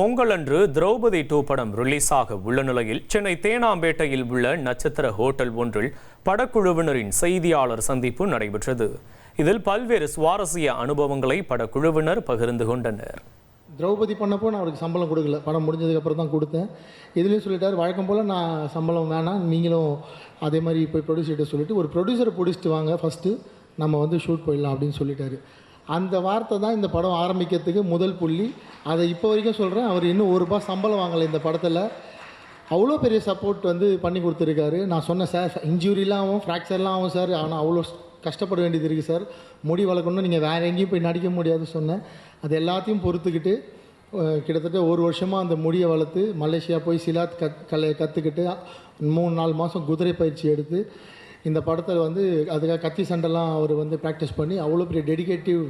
பொங்கல் அன்று திரௌபதி டூ படம் ரிலீஸ் ஆக உள்ள நிலையில் சென்னை தேனாம்பேட்டையில் உள்ள நட்சத்திர ஹோட்டல் ஒன்றில் படக்குழுவினரின் செய்தியாளர் சந்திப்பு நடைபெற்றது. இதில் பல்வேறு சுவாரஸ்ய அனுபவங்களை படக்குழுவினர் பகிர்ந்து கொண்டனர். திரௌபதி பண்ணப்போ நான் அவருக்கு சம்பளம் கொடுக்கல. படம் முடிஞ்சதுக்கப்புறம் தான் கொடுத்தேன். இதுலேயும் சொல்லிட்டார் வழக்கம் போல் நான் சம்பளம் வேணாம் நீங்களும் அதே மாதிரி போய் ப்ரொடியூசர்கிட்ட சொல்லிவிட்டு ஒரு ப்ரொடியூசரை பிடிச்சிட்டு வாங்க. ஃபஸ்ட்டு நம்ம வந்து ஷூட் போயிடலாம் அப்படின்னு சொல்லிட்டாரு. அந்த வார்த்தை தான் இந்த படம் ஆரம்பிக்கிறதுக்கு முதல் புள்ளி. அதை இப்போ வரைக்கும் சொல்கிறேன் அவர் இன்னும் ஒரு ரூபாய் சம்பளம் வாங்கலை இந்த படத்தில். அவ்வளோ பெரிய சப்போர்ட் வந்து பண்ணி கொடுத்துருக்காரு. நான் சொன்னேன் சார் இன்ஜூரிலாம் ஆகும் ஃப்ராக்சர்லாம் ஆகும் சார். ஆனால் அவ்வளோ கஷ்டப்பட வேண்டியது இருக்குது சார். முடி வளர்க்கணும் நீங்கள் வேறு எங்கேயும் போய் நடிக்க முடியாதுன்னு சொன்னேன். அது எல்லாத்தையும் பொறுத்துக்கிட்டு கிட்டத்தட்ட ஒரு வருஷமாக அந்த முடியை வளர்த்து மலேசியா போய் சிலாத் கத் கலையை கற்றுக்கிட்டு மூணு நாலு மாதம் குதிரை பயிற்சி எடுத்து இந்த படத்தில் வந்து அதுக்காக கத்தி சண்டைலாம் அவர் வந்து ப்ராக்டிஸ் பண்ணி அவ்வளோ பெரிய டெடிகேட்டிவ்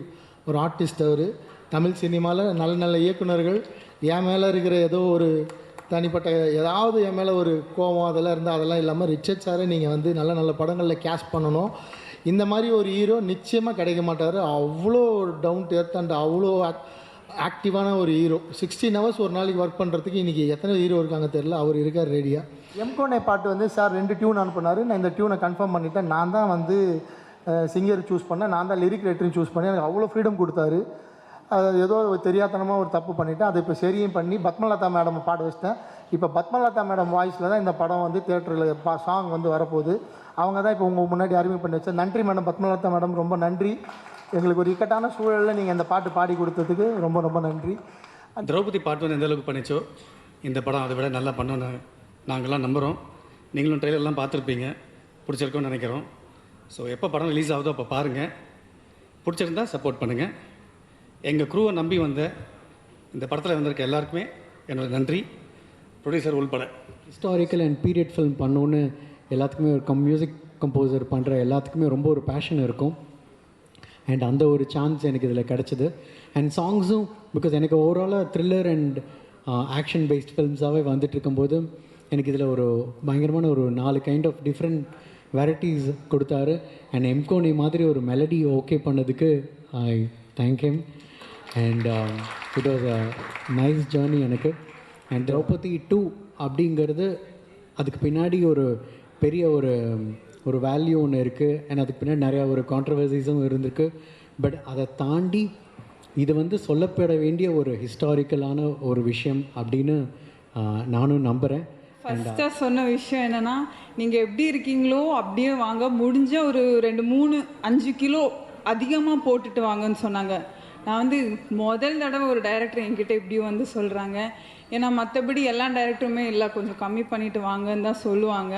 ஒரு ஆர்டிஸ்ட் அவர். தமிழ் சினிமாவில் நல்ல நல்ல இயக்குனர்கள் என் மேலே இருக்கிற ஏதோ ஒரு தனிப்பட்ட ஏதாவது என் மேலே ஒரு கோபம் அதெல்லாம் இருந்தால் அதெல்லாம் இல்லாமல் ரிச்சர்ட் சாரை நீங்கள் வந்து நல்ல நல்ல படங்களில் கேஷ் பண்ணணும். இந்த மாதிரி ஒரு ஹீரோ நிச்சயமாக கிடைக்க மாட்டார். அவ்வளோ டவுன் டு எர்த் அண்ட் அவ்வளோ ஆக்டிவான ஒரு ஹீரோ சிக்ஸ்டீன் ஹவர்ஸ் ஒரு நாளைக்கு ஒர்க் பண்ணுறதுக்கு இன்றைக்கி எத்தனை ஹீரோ இருக்காங்க தெரில அவர் இருக்கார் ரெடியாக எம்கோனே பாட்டு வந்து சார் ரெண்டு டியூன் அனுப்புனார். நான் இந்த டியூனை கன்ஃபார்ம் பண்ணிட்டேன். நான் தான் வந்து சிங்கர் சூஸ் பண்ணேன். நான் தான் லிரிக் ரைட்டரையும் சூஸ் பண்ணேன். எனக்கு அவ்வளோ ஃப்ரீடம் கொடுத்தாரு. அது ஏதோ ஒரு தெரியாத்தனமாக ஒரு தப்பு பண்ணிவிட்டேன் அதை இப்போ சரியும் பண்ணி பத்மலதா மேடம் பாட வச்சிட்டேன். இப்போ பத்மலதா மேடம் வாய்ஸில் தான் இந்த படம் வந்து தேட்டரில் பா சாங் வந்து வரப்போகுது. அவங்க தான் இப்போ உங்கள் முன்னாடி அறிமுகம் பண்ணி வச்சேன் நன்றி மேடம் பத்மலதா மேடம் ரொம்ப நன்றி. எங்களுக்கு ஒரு இக்கட்டான சூழலில் நீங்கள் இந்த பாட்டு பாடி கொடுத்ததுக்கு ரொம்ப ரொம்ப நன்றி. திரௌபதி பாட்டு வந்து எந்த அளவுக்கு பண்ணிச்சோ இந்த படம் அதை விட நல்லா பண்ணோன்னு நாங்கள்லாம் நம்புகிறோம் நீங்களும் ட்ரெயிலர்லாம் பார்த்துருப்பீங்க. பிடிச்சிருக்கோன்னு நினைக்கிறோம். ஸோ எப்போ படம் ரிலீஸ் ஆகுதோ அப்போ பாருங்கள் பிடிச்சிருந்தா சப்போர்ட் பண்ணுங்கள் எங்கள் குரூவை நம்பி வந்த இந்த படத்தில் வந்திருக்க எல்லாருக்குமே என்னோட நன்றி. ப்ரொடியூசர் உள்பட ஹிஸ்டாரிக்கல் அண்ட் பீரியட் ஃபிலிம் பண்ணோன்னு எல்லாத்துக்குமே ஒரு கம் மியூசிக் கம்போசர் பண்ணுற எல்லாத்துக்குமே ரொம்ப ஒரு பேஷன் இருக்கும். அண்ட் அந்த ஒரு சான்ஸ் எனக்கு இதில் கிடச்சிது. அண்ட் சாங்ஸும் பிகாஸ் எனக்கு ஓவராலாக த்ரில்லர் அண்ட் ஆக்ஷன் பேஸ்ட் ஃபில்ம்ஸாகவே வந்துட்டு இருக்கும்போது எனக்கு இதில் ஒரு பயங்கரமான ஒரு நாலு கைண்ட் ஆஃப் டிஃப்ரெண்ட் வெரைட்டிஸ் கொடுத்தாரு. அண்ட் எம்கோனி மாதிரி ஒரு மெலடி ஓகே பண்ணதுக்கு I thank him and it was a nice journey எனக்கு. அண்ட் திரௌபதி டூ அப்படிங்கிறது அதுக்கு பின்னாடி ஒரு பெரிய ஒரு ஒரு வேல்யூ ஒன்று இருக்குது அண்ட் அதுக்கு பின்னாடி நிறையா ஒரு கான்ட்ரவர்சிஸும் இருந்திருக்கு. பட் அதை தாண்டி இது வந்து சொல்லப்பட வேண்டிய ஒரு ஹிஸ்டாரிக்கலான ஒரு விஷயம் அப்படின்னு நானும் நம்புகிறேன் ஃபஸ்ட்டாக சொன்ன விஷயம் என்னன்னா நீங்கள் எப்படி இருக்கீங்களோ அப்படியே வாங்க. முடிஞ்ச ஒரு ரெண்டு மூணு அஞ்சு கிலோ அதிகமாக போட்டுட்டு வாங்கன்னு சொன்னாங்க. நான் வந்து முதல் தடவை ஒரு டைரக்டர் என்கிட்ட இப்படி வந்து சொல்கிறாங்க ஏன்னா மற்றபடி எல்லா டைரக்டருமே இல்லை கொஞ்சம் கம்மி பண்ணிட்டு வாங்கன்னு தான் சொல்லுவாங்க.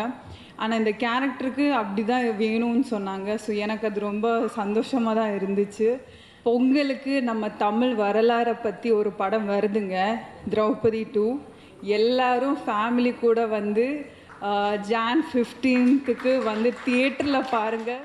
ஆனால் இந்த கேரக்டருக்கு அப்படி தான் வேணும்னு சொன்னாங்க. ஸோ எனக்கு அது ரொம்ப சந்தோஷமாக தான் இருந்துச்சு. பொங்கலுக்கு நம்ம தமிழ் வரலாறை பற்றி ஒரு படம் வருதுங்க. திரௌபதி டூ எல்லாரும் ஃபேமிலி கூட வந்து ஜான் ஃபிஃப்டீன்த்துக்கு வந்து தியேட்டரில் பாருங்கள்